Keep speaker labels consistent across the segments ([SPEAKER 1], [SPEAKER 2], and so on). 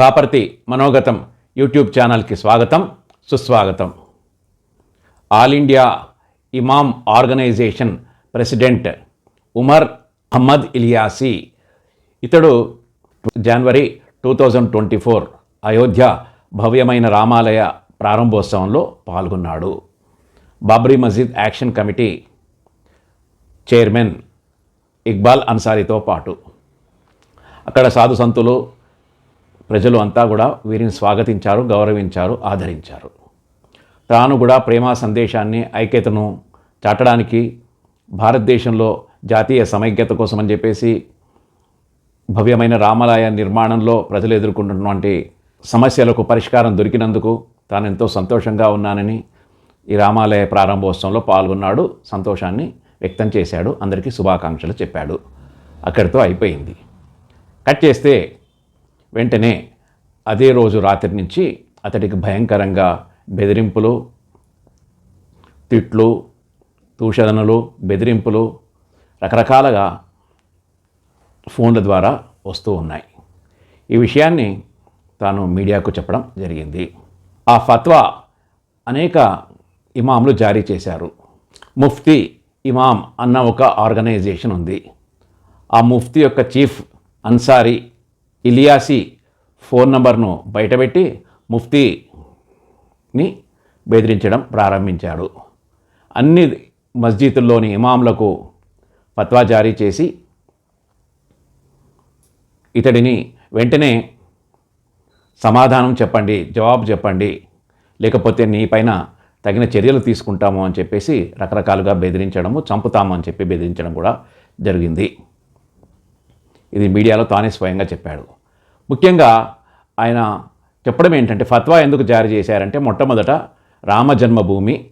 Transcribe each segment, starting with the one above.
[SPEAKER 1] Kaparthi మనోగతం YouTube ఛానల్కి స్వాగతం సుస్వాగతం. All India imam organization president Umar Ahmed Ilyasi ఇతడు జనవరి two thousand twenty four Ayodhya భవ్యమైన రామాలయ ప్రారంభోత్సవంలో పాల్గొన్నాడు. Babri Masjid action committee chairman Iqbal అన్సారీతో పాటు. అక్కడ సాధు సంతులు ప్రజలు అంతా కూడా వీరిని స్వాగతించారు గౌరవించారు ఆదరించారు. తాను కూడా ప్రేమ సందేశాన్ని ఐక్యతను చాటడానికి భారతదేశంలో జాతీయ సమైక్యత కోసం అని చెప్పేసి భవ్యమైన రామాలయ నిర్మాణంలో ప్రజలు ఎదుర్కొంటున్నటువంటి సమస్యలకు పరిష్కారం దొరికినందుకు తాను ఎంతో సంతోషంగా ఉన్నానని ఈ రామాలయ ప్రారంభోత్సవంలో పాల్గొన్నాడు సంతోషాన్ని వ్యక్తం చేశాడు అందరికీ శుభాకాంక్షలు చెప్పాడు. అక్కడితో అయిపోయింది. కట్ చేస్తే వెంటనే అదే రోజు రాత్రి నుంచి అతడికి భయంకరంగా బెదిరింపులు తిట్లు దూషణలు బెదిరింపులు రకరకాలుగా ఫోన్ల ద్వారా వస్తూ ఉన్నాయి. ఈ విషయాన్ని తాను మీడియాకు చెప్పడం జరిగింది. ఆ ఫత్వా అనేక ఇమాంలు జారీ చేశారు. ముఫ్తీ ఇమాం అన్న ఒక ఆర్గనైజేషన్ ఉంది. ఆ ముఫ్తీ యొక్క చీఫ్ అన్సారీ ఇలియాసి ఫోన్ నంబర్ను బయటపెట్టి ముఫ్తీని బెదిరించడం ప్రారంభించాడు. అన్ని మస్జిదుల్లోని ఇమాంలకు ఫత్వా జారీ చేసి ఇతడిని వెంటనే సమాధానం చెప్పండి జవాబు చెప్పండి లేకపోతే నీపైన తగిన చర్యలు తీసుకుంటాము అని చెప్పేసి రకరకాలుగా బెదిరించడము చంపుతాము అని చెప్పి బెదిరించడం కూడా జరిగింది. ఇది మీడియాలో తానే స్వయంగా చెప్పాడు. ముఖ్యంగా ఆయన చెప్పడం ఏంటంటే ఫత్వా ఎందుకు జారీ చేశారంటే మొట్టమొదట రామ జన్మభూమి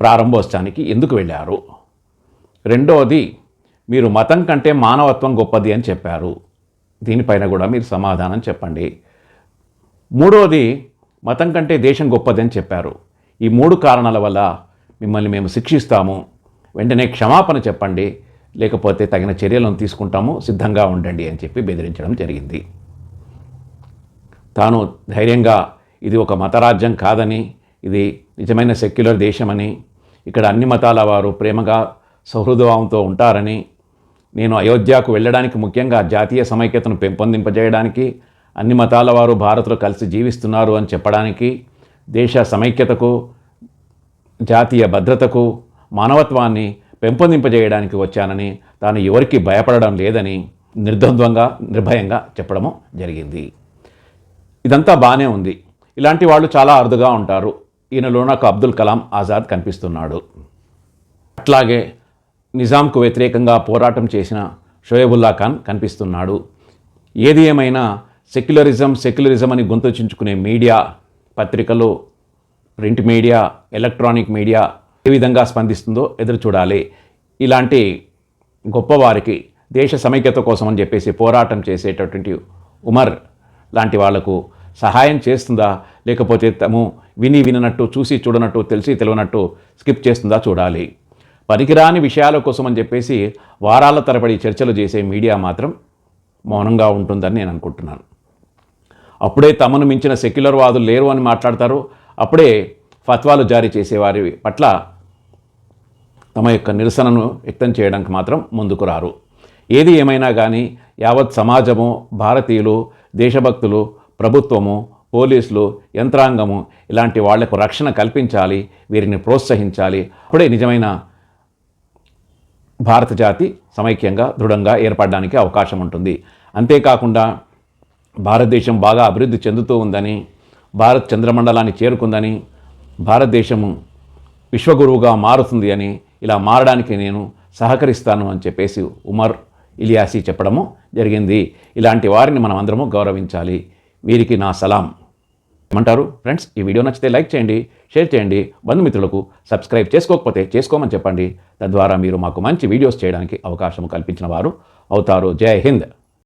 [SPEAKER 1] ప్రారంభోత్సవానికి ఎందుకు వెళ్ళారు? రెండవది మీరు మతం కంటే మానవత్వం గొప్పది అని చెప్పారు. దీనిపైన కూడా మీరు సమాధానం చెప్పండి. మూడవది మతం కంటే దేశం గొప్పది అని చెప్పారు. ఈ మూడు కారణాల వల్ల మిమ్మల్ని మేము శిక్షిస్తాము. వెంటనే క్షమాపణ చెప్పండి. లేకపోతే తగిన చర్యలను తీసుకుంటాము సిద్ధంగా ఉండండి అని చెప్పి బెదిరించడం జరిగింది. తాను ధైర్యంగా ఇది ఒక మతరాజ్యం కాదని ఇది నిజమైన సెక్యులర్ దేశమని ఇక్కడ అన్ని మతాల వారు ప్రేమగా సౌహృదభావంతో ఉంటారని నేను అయోధ్యకు వెళ్ళడానికి ముఖ్యంగా జాతీయ సమైక్యతను పెంపొందింపజేయడానికి అన్ని మతాల వారు భారత్లో కలిసి జీవిస్తున్నారు అని చెప్పడానికి దేశ సమైక్యతకు జాతీయ భద్రతకు మానవత్వాన్ని పెంపొందింపజేయడానికి వచ్చానని తాను ఎవరికి భయపడడం లేదని నిర్ద్వంద్వంగా నిర్భయంగా చెప్పడము జరిగింది. ఇదంతా బాగానే ఉంది. ఇలాంటి వాళ్ళు చాలా అరుదుగా ఉంటారు. ఈయనలో నాకు అబ్దుల్ కలాం ఆజాద్ కనిపిస్తున్నాడు. అట్లాగే నిజాంకు వ్యతిరేకంగా పోరాటం చేసిన షోయబుల్లా ఖాన్ కనిపిస్తున్నాడు. ఏది ఏమైనా సెక్యులరిజం సెక్యులరిజం అని గొంతుచించుకునే మీడియా పత్రికలు ప్రింట్ మీడియా ఎలక్ట్రానిక్ మీడియా ఏ విధంగా స్పందిస్తుందో ఎదురు చూడాలి. ఇలాంటి గొప్పవారికి దేశ సమైక్యత కోసం అని చెప్పేసి పోరాటం చేసేటటువంటి ఉమర్ లాంటి వాళ్ళకు సహాయం చేస్తుందా? లేకపోతే తము విని విననట్టు చూసి చూడనట్టు తెలిసి తెలియనట్టు స్కిప్ చేస్తుందా చూడాలి. పనికిరాని విషయాల కోసం అని చెప్పేసి వారాల తరబడి చర్చలు చేసే మీడియా మాత్రం మౌనంగా ఉంటుందని నేను అనుకుంటున్నాను. అప్పుడే తమను మించిన సెక్యులర్ వాదులు లేరు అని మాట్లాడతారు. అప్పుడే ఫత్వాలు జారీ చేసేవారి పట్ల తమ యొక్క నిరసనను వ్యక్తం చేయడానికి మాత్రం ముందుకు రారు. ఏది ఏమైనా కానీ యావత్ సమాజము భారతీయులు దేశభక్తులు ప్రభుత్వము పోలీసులు యంత్రాంగము ఇలాంటి వాళ్ళకు రక్షణ కల్పించాలి వీరిని ప్రోత్సహించాలి. అప్పుడే నిజమైన భారత జాతి సమైక్యంగా దృఢంగా ఏర్పడడానికి అవకాశం ఉంటుంది. అంతేకాకుండా భారతదేశం బాగా అభివృద్ధి చెందుతూ ఉందని భారత్ చంద్రమండలాన్ని చేరుకుందని భారతదేశము విశ్వగురువుగా మారుతుంది అని ఇలా మారడానికి నేను సహకరిస్తాను అని చెప్పేసి ఉమర్ ఇలియాసి చెప్పడము జరిగింది. ఇలాంటి వారిని మనం అందరము గౌరవించాలి. వీరికి నా సలాం. ఏమంటారు? ఫ్రెండ్స్ ఈ వీడియో నచ్చితే లైక్ చేయండి షేర్ చేయండి బంధుమిత్రులకు సబ్స్క్రైబ్ చేసుకోకపోతే చేసుకోమని చెప్పండి. తద్వారా మీరు మాకు మంచి వీడియోస్ చేయడానికి అవకాశం కల్పించిన వారు అవుతారు. జై హింద్.